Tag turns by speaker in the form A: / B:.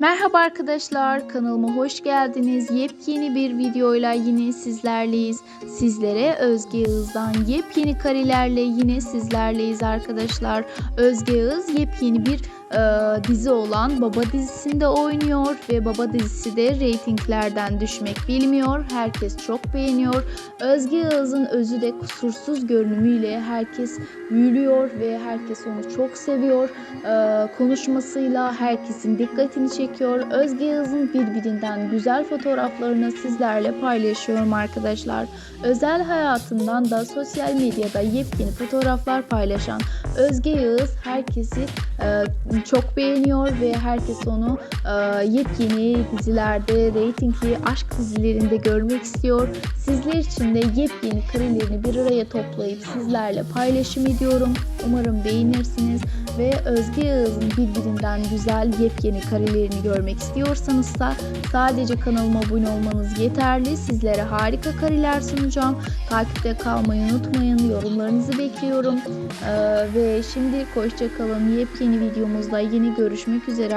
A: Merhaba arkadaşlar, kanalıma hoş geldiniz. Yepyeni bir videoyla yine sizlerleyiz. Sizlere Özge Yağız'dan yepyeni karelerle yine sizlerleyiz arkadaşlar. Özge Yağız yepyeni bir e, dizi olan Baba dizisinde oynuyor ve Baba dizisi de reytinglerden düşmek bilmiyor. Herkes çok beğeniyor. Özge Yağız'ın özü de kusursuz görünümüyle herkes büyülüyor ve herkes onu çok seviyor. E, konuşmasıyla herkesin dikkatini çekiyor. Özge Yağız'ın birbirinden güzel fotoğraflarını sizlerle paylaşıyorum arkadaşlar. Özel hayatından da sosyal medyada yepyeni fotoğraflar paylaşan Özge Yağız herkesi çok beğeniyor ve herkes onu e, yepyeni dizilerde, reytingli aşk dizilerinde görmek istiyor. Sizler için de yepyeni karelerini bir araya toplayıp sizlerle paylaşım ediyorum. Umarım beğenirsiniz ve Özge Yağız'ın birbirinden güzel yepyeni karelerini görmek istiyorsanız da sadece kanalıma abone olmanız yeterli. Sizlere harika kareler sunacağım. Takipte kalmayı unutmayın. Yorumlarınızı bekliyorum. Ee, ve şimdi hoşça kalın. Yepyeni videomuzda yine görüşmek üzere arkadaşlar.